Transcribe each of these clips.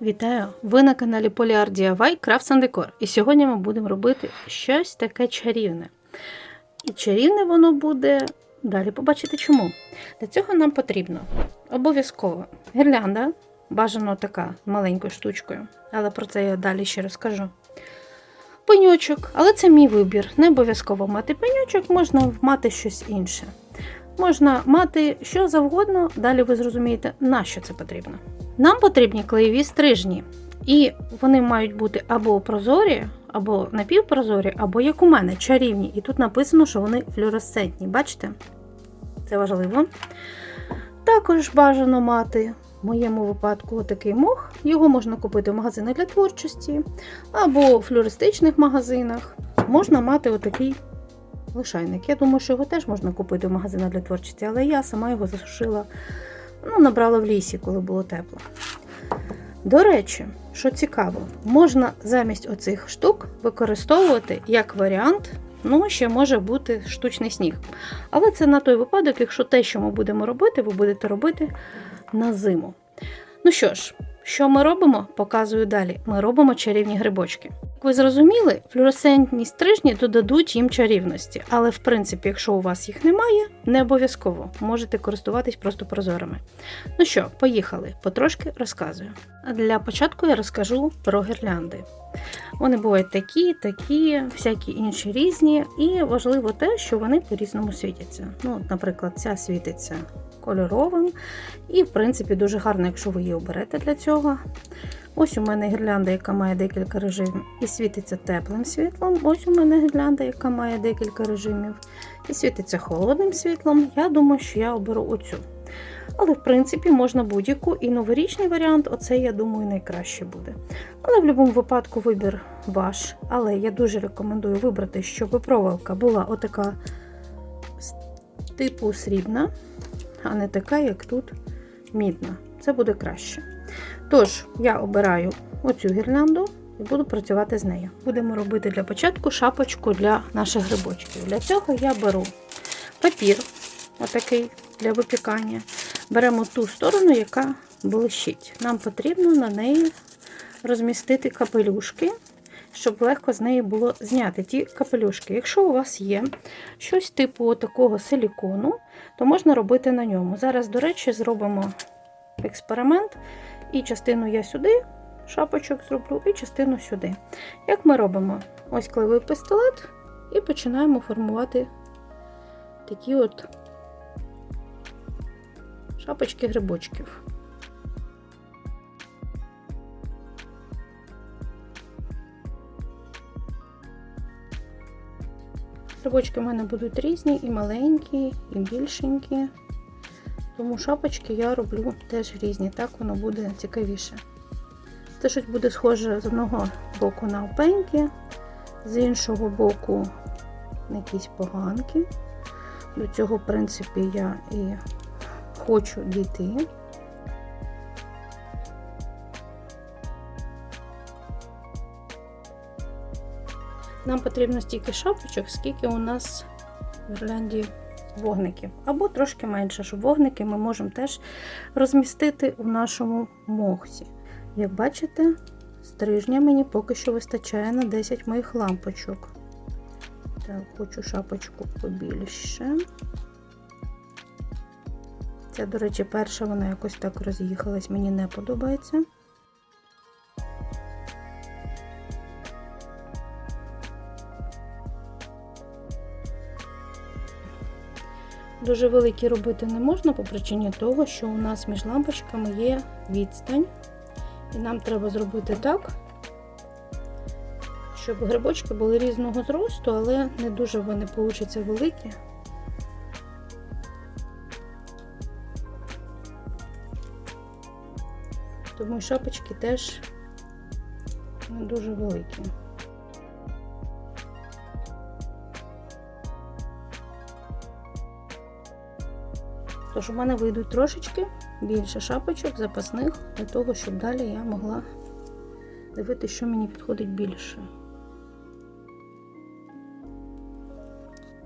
Вітаю! Ви на каналі Polyart DIY Crafts and Decor. І сьогодні ми будемо робити щось таке чарівне. І чарівне воно буде. Далі побачите чому. Для цього нам потрібно обов'язково гірлянда, бажано така маленькою штучкою, але про це я далі ще розкажу. Пеньочок, але це мій вибір. Не обов'язково мати пеньочок, можна мати щось інше. Можна мати що завгодно, далі ви зрозумієте, на що це потрібно. Нам потрібні клеєві стрижні, і вони мають бути або прозорі, або напівпрозорі, або як у мене, чарівні. І тут написано, що вони флюоресцентні. Бачите? Це важливо. Також бажано мати в моєму випадку такий мох. Його можна купити в магазинах для творчості, або в флюористичних магазинах. Можна мати отакий лишайник. Я думаю, що його теж можна купити в магазинах для творчості, але я сама його засушила, ну, набрала в лісі, коли було тепло. До речі, що цікаво, можна замість оцих штук використовувати як варіант, ну, ще може бути штучний сніг. Але це на той випадок, якщо те, що ми будемо робити, ви будете робити на зиму. Ну що ж, що ми робимо, показую далі. Ми робимо чарівні грибочки. Ви зрозуміли, флюоресцентні стрижні додадуть їм чарівності, але в принципі, якщо у вас їх немає, не обов'язково можете користуватись просто прозорими. Ну що, поїхали, потрошки розказую. Для початку я розкажу про гірлянди. Вони бувають такі, такі, всякі інші різні, і важливо те, що вони по-різному світяться. Ну, наприклад, ця світиться кольоровим, і, в принципі, дуже гарно, якщо ви її оберете для цього. Ось у мене гірлянда, яка має декілька режимів, і світиться теплим світлом. Ось у мене гірлянда, яка має декілька режимів, і світиться холодним світлом. Я думаю, що я оберу оцю. Але, в принципі, можна будь-яку і новорічний варіант, оцей, я думаю, найкраще буде. Але в будь-якому випадку вибір ваш. Але я дуже рекомендую вибрати, щоб проволока була отака типу срібна, а не така, як тут мідна. Це буде краще. Тож, я обираю оцю гірлянду і буду працювати з нею. Будемо робити для початку шапочку для наших грибочків. Для цього я беру папір, отакий для випікання. Беремо ту сторону, яка блищить. Нам потрібно на неї розмістити капелюшки, щоб легко з неї було зняти ті капелюшки. Якщо у вас є щось типу такого силікону, то можна робити на ньому. Зараз, до речі, зробимо експеримент, і частину я сюди, шапочок зроблю, і частину сюди. Як ми робимо? Ось клеєвий пістолет, і починаємо формувати такі от шапочки грибочків. Грибочки в мене будуть різні, і маленькі, і більшенькі. Тому шапочки я роблю теж різні, так воно буде цікавіше. Це щось буде схоже з одного боку на опеньки, з іншого боку на якісь поганки. До цього, в принципі, я і хочу дійти. Нам потрібно стільки шапочок, скільки у нас в Ірландії вогників. Або трошки менше, щоб вогники ми можемо теж розмістити у нашому мохсі. Як бачите, стрижня мені поки що вистачає на 10 моїх лампочок. Так, хочу шапочку побільше. Ця, до речі, перша, вона якось так роз'їхалась, мені не подобається. Дуже великі робити не можна по причині того, що у нас між лампочками є відстань. І нам треба зробити так, щоб грибочки були різного зросту, але не дуже вони получаться великі. Тому шапочки теж не дуже великі. Тож у мене вийдуть трошечки більше шапочок запасних для того, щоб далі я могла дивитися, що мені підходить більше.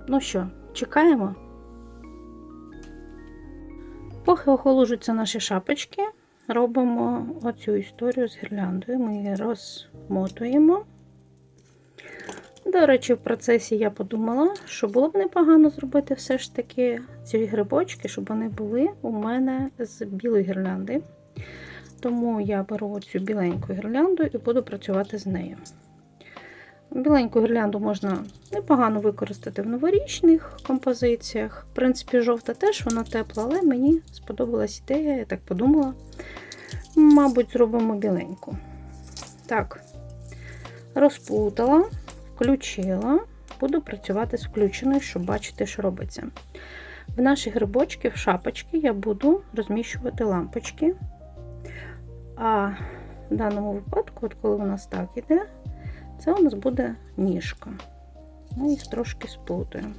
Ну що, чекаємо? Поки охолоджуються наші шапочки, робимо оцю історію з гірляндою. Ми її розмотуємо. До речі, в процесі я подумала, що було б непогано зробити все ж таки ці грибочки, щоб вони були у мене з білої гірлянди. Тому я беру цю біленьку гірлянду і буду працювати з нею. Біленьку гірлянду можна непогано використати в новорічних композиціях. В принципі, жовта теж вона тепла, але мені сподобалась ідея, я так подумала. Мабуть, зробимо біленьку. Так, розплутала, включила, буду працювати з включеною, щоб бачити, що робиться. В наші грибочки, в шапочки, я буду розміщувати лампочки. А в даному випадку, от коли у нас так іде, це у нас буде ніжка. Ми їх трошки сплутаємо.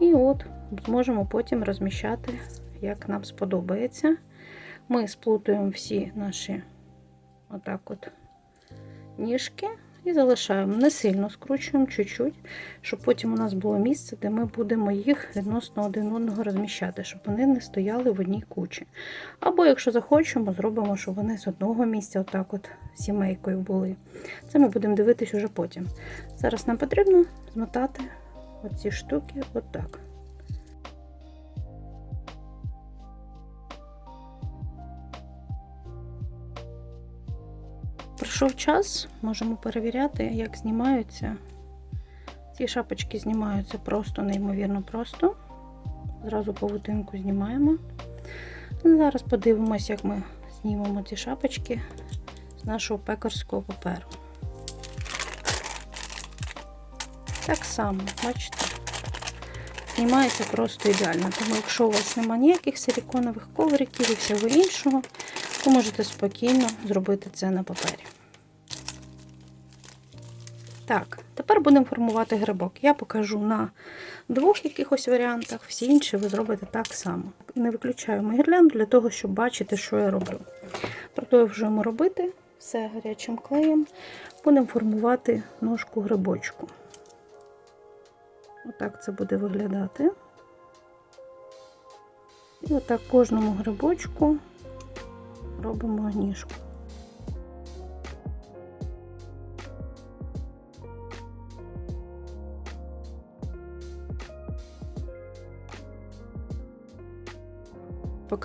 І от зможемо потім розміщати, як нам сподобається. Ми сплутуємо всі наші отак от ніжки і залишаємо. Не сильно скручуємо чуть-чуть, щоб потім у нас було місце, де ми будемо їх відносно один одного розміщати, щоб вони не стояли в одній кучі. Або, якщо захочемо, зробимо, щоб вони з одного місця, отак от сімейкою були. Це ми будемо дивитись уже потім. Зараз нам потрібно змотати оці штуки отак. Пройшов час, можемо перевіряти, як знімаються. Ці шапочки знімаються просто, неймовірно просто. Зразу павутинку знімаємо. Зараз подивимось, як ми знімемо ці шапочки з нашого пекарського паперу. Так само, бачите, знімається просто ідеально. Тому, якщо у вас немає ніяких силіконових ковриків і всього іншого, ви можете спокійно зробити це на папері. Так, тепер будемо формувати грибок. Я покажу на двох якихось варіантах, всі інші ви зробите так само. Не виключаємо гірлянду для того, щоб бачити, що я роблю. Продовжуємо робити все гарячим клеєм. Будемо формувати ножку грибочку. Отак це буде виглядати. І отак кожному грибочку робимо ніжку.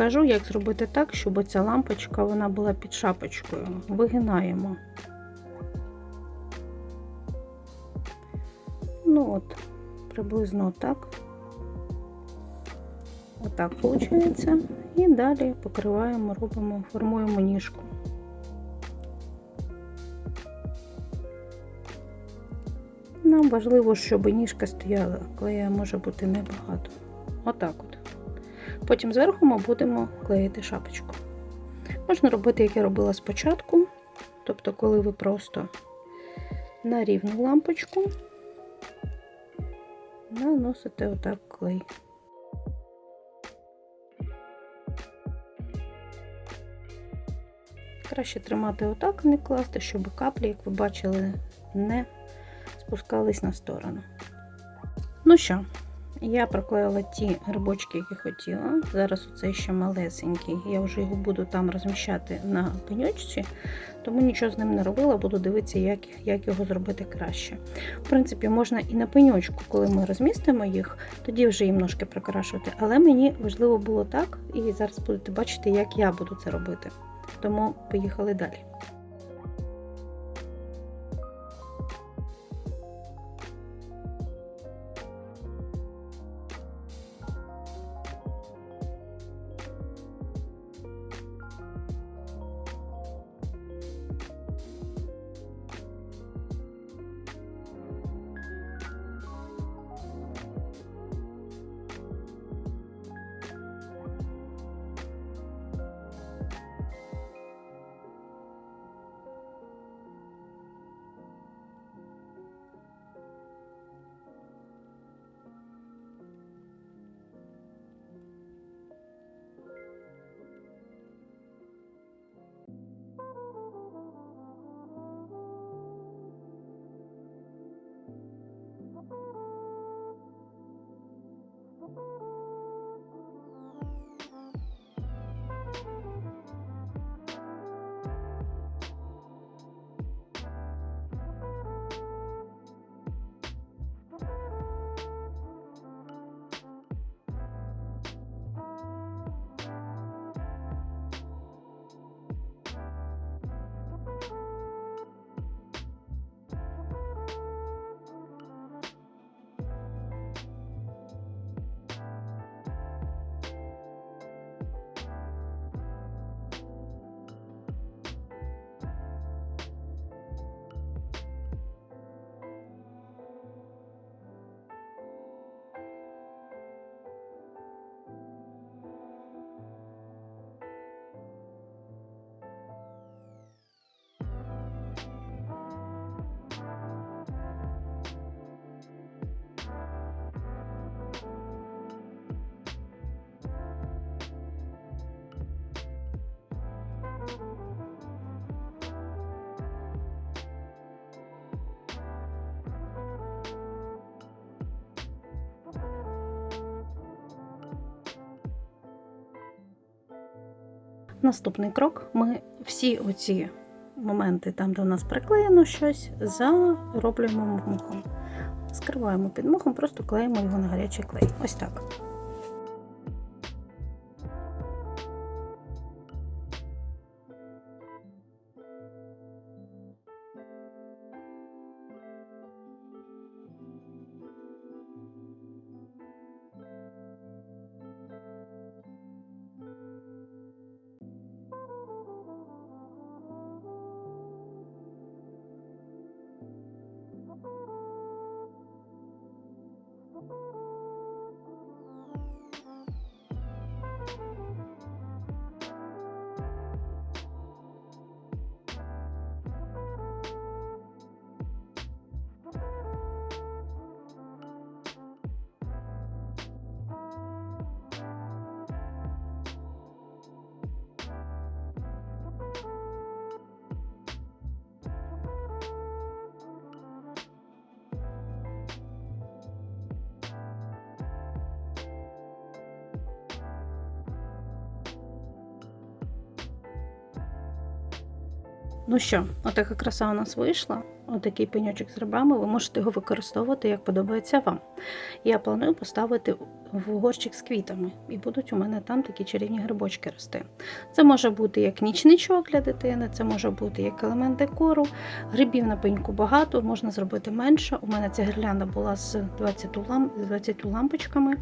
Покажу, як зробити так, щоб ця лампочка вона була під шапочкою. Вигинаємо. Ну от, приблизно так. Отак виходить. І далі покриваємо, робимо, формуємо ніжку. Нам важливо, щоб ніжка стояла, клея може бути небагато. Отак от. Потім зверху ми будемо клеїти шапочку. Можна робити, як я робила спочатку. Тобто, коли ви просто на рівну лампочку наносите отак клей. Краще тримати отак, не класти, щоб каплі, як ви бачили, не спускались на сторону. Ну що, я проклеїла ті грибочки, які хотіла. Зараз оцей ще малесенький. Я вже його буду там розміщати на пеньочці, тому нічого з ним не робила, буду дивитися, як як його зробити краще. В принципі, можна і на пеньочку, коли ми розмістимо їх, тоді вже їм ножки прикрашувати. Але мені важливо було так, і зараз будете бачити, як я буду це робити. Тому поїхали далі. Наступний крок. Ми всі оці моменти, там, де у нас приклеєно щось, зароблюємо мухом. Скриваємо під мухом, просто клеїмо його на гарячий клей. Ось так. Ну що, отака краса у нас вийшла. Отакий пеньочок з грибами. Ви можете його використовувати, як подобається вам. Я планую поставити в горщик з квітами, і будуть у мене там такі чарівні грибочки рости. Це може бути як нічничок для дитини, це може бути як елемент декору. Грибів на пеньку багато, можна зробити менше. У мене ця гірлянда була з 20, лам... 20 лампочками.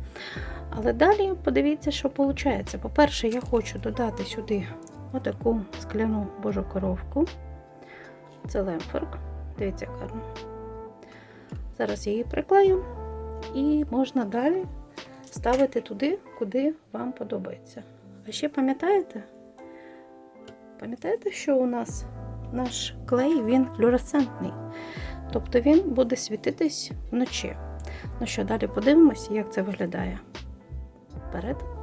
Але далі подивіться, що виходить. По-перше, я хочу додати сюди отаку скляну божу коровку. Це лемфорк. Дивіться, гарно. Зараз я її приклею і можна далі ставити туди, куди вам подобається. А ще пам'ятаєте? Пам'ятаєте, що у нас наш клей він флюоресцентний. Тобто він буде світитись вночі. Ну що, далі подивимося, як це виглядає. Вперед.